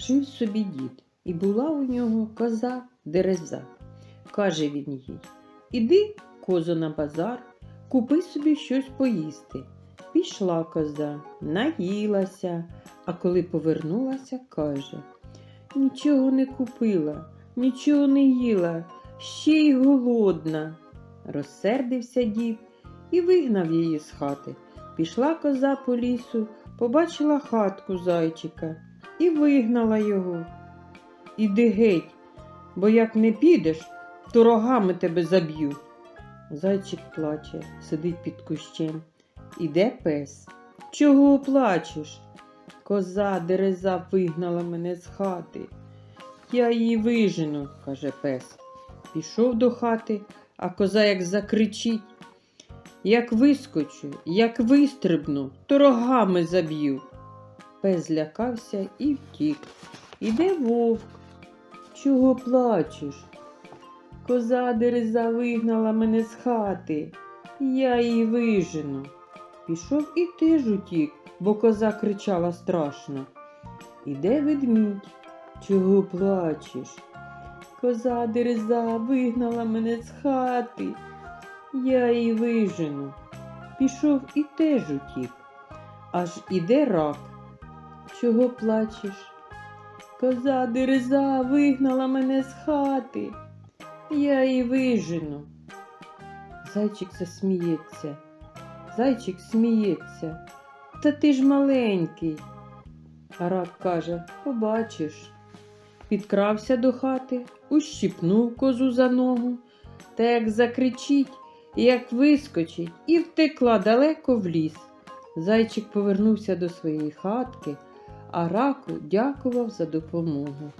Жив собі дід, і була у нього коза дереза. Каже він їй: Іди, козо, на базар, купи собі щось поїсти. Пішла коза, наїлася, а коли повернулася, каже: Нічого не купила, нічого не їла, ще й голодна. Розсердився дід і вигнав її з хати. Пішла коза по лісу, побачила хатку зайчика і вигнала його. Іди геть, бо як не підеш, то рогами тебе заб'ю. Зайчик плаче, сидить під кущем. Іде пес. Чого плачеш? Коза дереза вигнала мене з хати. Я її вижену, каже пес. Пішов до хати, а коза як закричить. Як вискочу, як вистрибну, то рогами заб'ю. Пес злякався і втік. Іде вовк. Чого плачеш? Коза дереза вигнала мене з хати. Я її вижену. Пішов і теж утік, бо коза кричала страшно. Іде ведмідь. Чого плачеш? Коза дереза вигнала мене з хати. Я її вижену. Пішов і теж утік. Аж іде рак. Чого плачеш? Коза дереза вигнала мене з хати. Я її вижену. Зайчик засміється. Зайчик сміється. Та ти ж маленький. А рак каже, побачиш. Підкрався до хати, ущипнув козу за ногу, та як закричить, як вискочить, і втекла далеко в ліс. Зайчик повернувся до своєї хатки, а раку дякував за допомогу.